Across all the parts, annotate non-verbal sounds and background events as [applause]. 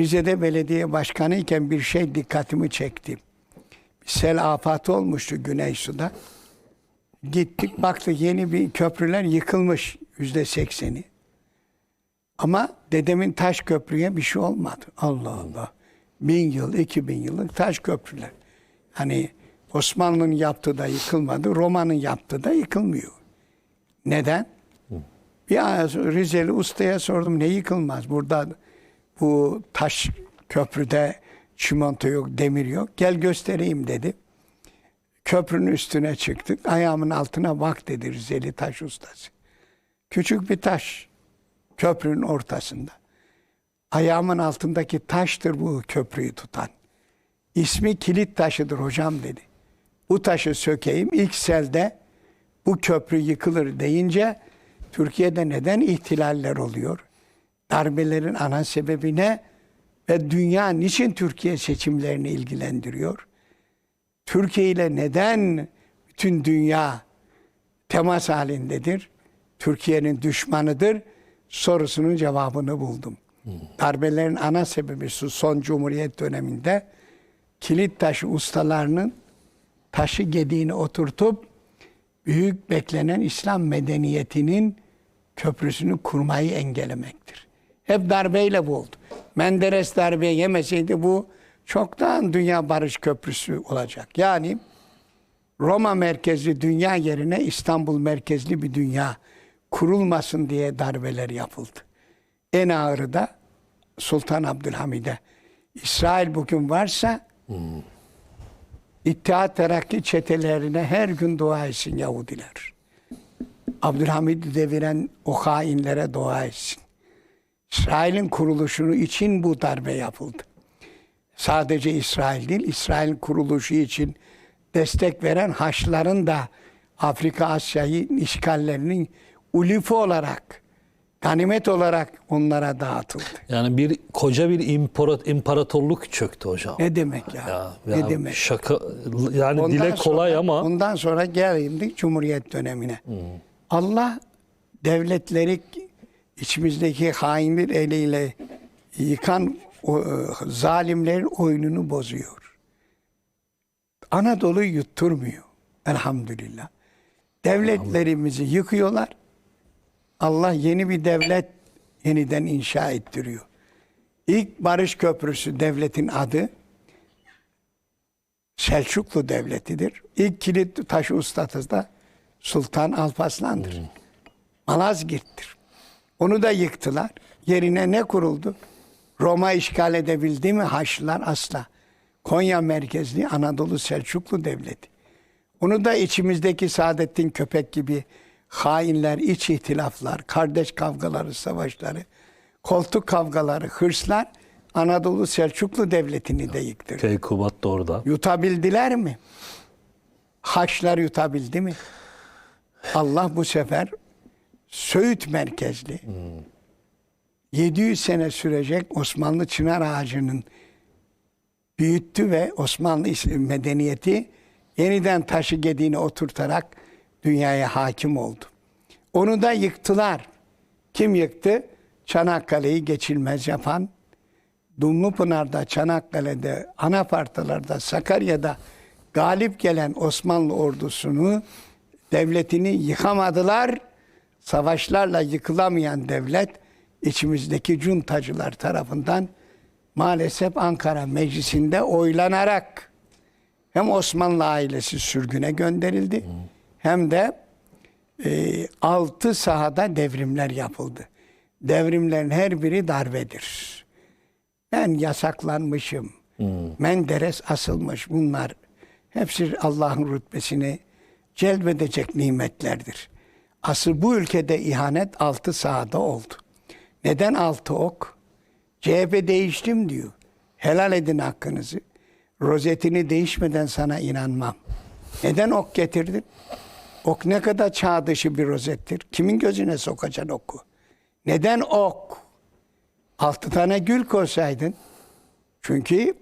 Rize'de belediye başkanı iken bir şey dikkatimi çekti. Sel afatı olmuştu Güneysu'da. Gittik baktık yeni bir köprüler yıkılmış yüzde sekseni. Ama dedemin taş köprüye bir şey olmadı. Allah Allah. Bin yıl, iki bin yıllık taş köprüler. Hani Osmanlı'nın yaptığı da yıkılmadı, Roma'nın yaptığı da yıkılmıyor. Neden? Bir Rizeli ustaya sordum ne yıkılmaz? Burada bu taş köprüde çimento yok, demir yok. Gel göstereyim dedi. Köprünün üstüne çıktık. Ayağımın altına bak dedi Rizeli taş ustası. Küçük bir taş köprünün ortasında. Ayağımın altındaki taştır bu köprüyü tutan. İsmi kilit taşıdır hocam dedi. Bu taşı sökeyim. İlk selde bu köprü yıkılır deyince Türkiye'de neden ihtilaller oluyor? Darbelerin ana sebebi ne? Ve dünya niçin Türkiye seçimlerini ilgilendiriyor? Türkiye ile neden bütün dünya temas halindedir? Türkiye'nin düşmanıdır sorusunun cevabını buldum. Darbelerin ana sebebi şu son Cumhuriyet döneminde kilit taşı ustalarının taşı gediğini oturtup büyük beklenen İslam medeniyetinin köprüsünü kurmayı engellemektir. Hep darbeyle bu oldu. Menderes darbe yemeseydi bu çoktan dünya barış köprüsü olacak. Yani Roma merkezli dünya yerine İstanbul merkezli bir dünya kurulmasın diye darbeler yapıldı. En ağırı da Sultan Abdülhamid'e. İsrail bugün varsa İttihat Terakki çetelerine her gün dua etsin Yahudiler. Abdülhamid'i deviren o hainlere dua etsin. İsrail'in kuruluşunu için bu darbe yapıldı. Sadece İsrail değil, İsrail'in kuruluşu için destek veren Haçlıların da Afrika Asya'yı işgallerinin ulifi olarak, ganimet olarak onlara dağıtıldı. Yani bir koca bir impara- imparatorluk çöktü hocam. Ne demek ya? Ya, ne ya demek? Şaka yani Ondan dile kolay sonra- ama Ondan sonra geldik Cumhuriyet dönemine. Allah devletleri içimizdeki hainler eliyle yıkan o, e, zalimlerin oyununu bozuyor. Anadolu'yu yutturmuyor. Elhamdülillah. Devletlerimizi yıkıyorlar. Allah yeni bir devlet yeniden inşa ettiriyor. İlk Barış Köprüsü devletin adı Selçuklu Devleti'dir. İlk kilit taşı ustası da Sultan Alparslan'dır. Malazgirt'tir. Onu da yıktılar. Yerine ne kuruldu? Roma işgal edebildi mi Haçlılar? Asla. Konya merkezli Anadolu Selçuklu Devleti. Onu da içimizdeki Saadettin Köpek gibi hainler, iç ihtilaflar, kardeş kavgaları, savaşları, koltuk kavgaları, hırslar Anadolu Selçuklu Devleti'ni de yıktırdı. Keykubat da orada. Yutabildiler mi? Haçlar yutabildi mi? Allah bu sefer Söğüt merkezli 700 sene sürecek Osmanlı çınar ağacının büyüttü ve Osmanlı medeniyeti yeniden taşı gediğini oturtarak dünyaya hakim oldu. Onu da yıktılar. Kim yıktı? Çanakkale'yi geçilmez yapan Dumlupınar'da, Çanakkale'de, Anafartalar'da, Sakarya'da galip gelen Osmanlı ordusunu, devletini yıkamadılar. Savaşlarla yıkılamayan devlet içimizdeki cuntacılar tarafından maalesef Ankara Meclisi'nde oylanarak hem Osmanlı ailesi sürgüne gönderildi hem de e, altı sahada devrimler yapıldı. Devrimlerin her biri darbedir. Ben yasaklanmışım. Menderes asılmış. Bunlar hepsi Allah'ın rütbesini celbedecek nimetlerdir. Asıl bu ülkede ihanet altı sahada oldu. Neden altı ok? CHP değiştim diyor. Helal edin hakkınızı. Rozetini değişmeden sana inanmam. Neden ok getirdin? Ok ne kadar çağ dışı bir rozettir. Kimin gözüne sokacaksın oku? Neden ok? Altı tane gül koysaydın. Çünkü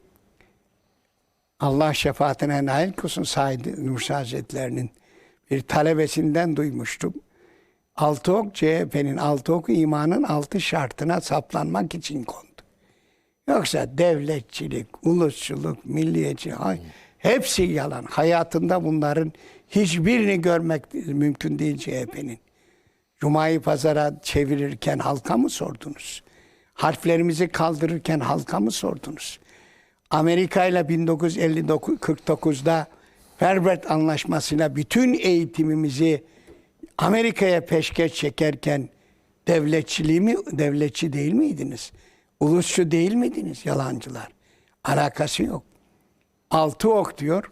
Allah şefaatine nail kılsın Said Nursi Hazretlerinin bir talebesinden duymuştum. Altı ok CHP'nin altı ok imanın altı şartına saplanmak için kondu. Yoksa devletçilik, ulusçuluk, milliyetçi hepsi yalan. Hayatında bunların hiçbirini görmek mümkün değil CHP'nin. Cumayı pazara çevirirken halka mı sordunuz? Harflerimizi kaldırırken halka mı sordunuz? Amerika ile 1949'da Herbert Anlaşması'yla bütün eğitimimizi Amerika'ya peşkeş çekerken devletçiliği mi, devletçi değil miydiniz? Ulusçu değil miydiniz yalancılar? Alakası yok. Altı ok diyor.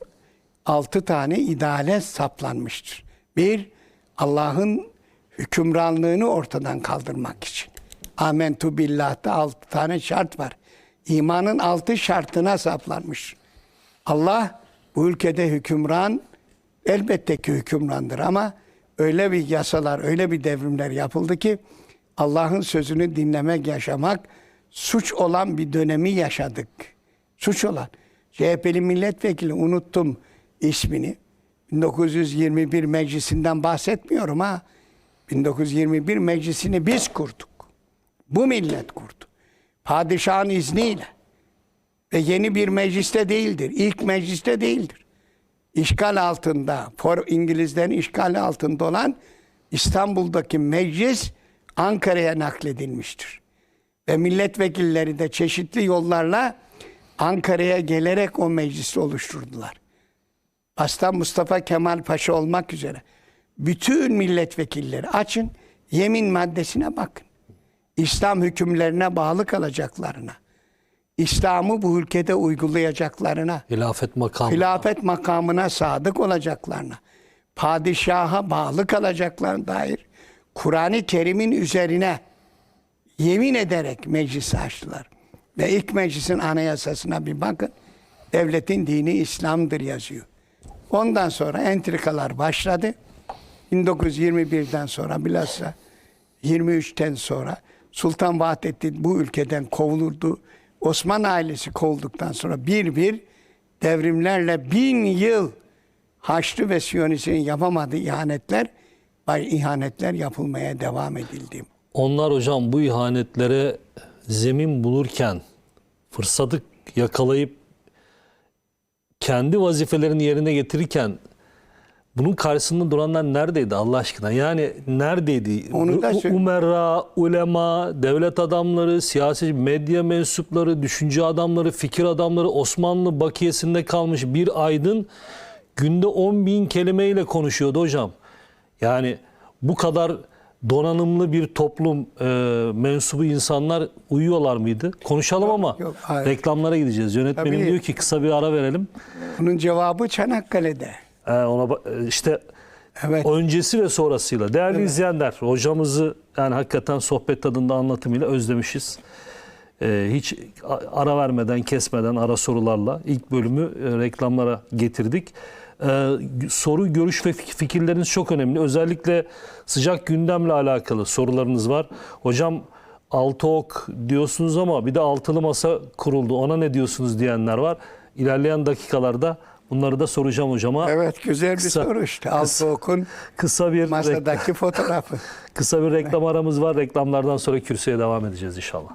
Altı tane ideale saplanmıştır. Bir, Allah'ın hükümranlığını ortadan kaldırmak için. Amentu billah'ta altı tane şart var. İmanın altı şartına saplanmış. Allah bu ülkede hükümran, elbette ki hükümrandır ama öyle bir yasalar, öyle bir devrimler yapıldı ki Allah'ın sözünü dinlemek, yaşamak suç olan bir dönemi yaşadık. Suç olan. CHP'li milletvekili unuttum ismini. 1921 meclisinden bahsetmiyorum ha. 1921 meclisini biz kurduk. Bu millet kurdu. Padişahın izniyle. Ve yeni bir mecliste değildir. İlk mecliste değildir. İşgal altında, for İngilizlerin işgali altında olan İstanbul'daki meclis Ankara'ya nakledilmiştir. Ve milletvekilleri de çeşitli yollarla Ankara'ya gelerek o meclisi oluşturdular. Başta Mustafa Kemal Paşa olmak üzere bütün milletvekilleri açın, yemin maddesine bakın. İslam hükümlerine bağlı kalacaklarına, İslam'ı bu ülkede uygulayacaklarına, Hilafet makamı. hilafet makamına sadık olacaklarına, padişaha bağlı kalacaklarına dair Kur'an-ı Kerim'in üzerine yemin ederek meclisi açtılar. Ve ilk meclisin anayasasına bir bakın. Devletin dini İslam'dır yazıyor. Ondan sonra entrikalar başladı. 1921'den sonra bilhassa 23'ten sonra Sultan Vahdettin bu ülkeden kovulurdu. Osman ailesi kovulduktan sonra bir bir devrimlerle bin yıl Haçlı ve Siyonistlerin yapamadığı ihanetler, ihanetler yapılmaya devam edildi. Onlar hocam bu ihanetlere zemin bulurken fırsatı yakalayıp kendi vazifelerini yerine getirirken bunun karşısında duranlar neredeydi Allah aşkına? Yani neredeydi? Onu da U- Umera, ulema, devlet adamları, siyasi medya mensupları, düşünce adamları, fikir adamları, Osmanlı bakiyesinde kalmış bir aydın günde 10 bin kelimeyle konuşuyordu hocam. Yani bu kadar donanımlı bir toplum e, mensubu insanlar uyuyorlar mıydı? Konuşalım ama yok, hayır. reklamlara gideceğiz. Yönetmenim Tabii. diyor ki kısa bir ara verelim. Bunun cevabı Çanakkale'de. Ee, ona e, işte Evet. öncesi ve sonrasıyla değerli izleyenler hocamızı yani hakikaten sohbet tadında anlatımıyla özlemişiz. Ee, hiç ara vermeden kesmeden ara sorularla ilk bölümü e, reklamlara getirdik. Ee, soru, görüş ve fik- fikirleriniz çok önemli. Özellikle sıcak gündemle alakalı sorularınız var. Hocam altı ok diyorsunuz ama bir de altılı masa kuruldu. Ona ne diyorsunuz diyenler var. İlerleyen dakikalarda bunları da soracağım hocama. Evet güzel bir Kısa- soru işte. kısa- Altı okun Kısa bir masadaki fotoğrafı. [laughs] kısa bir reklam aramız var. Reklamlardan sonra kürsüye devam edeceğiz inşallah.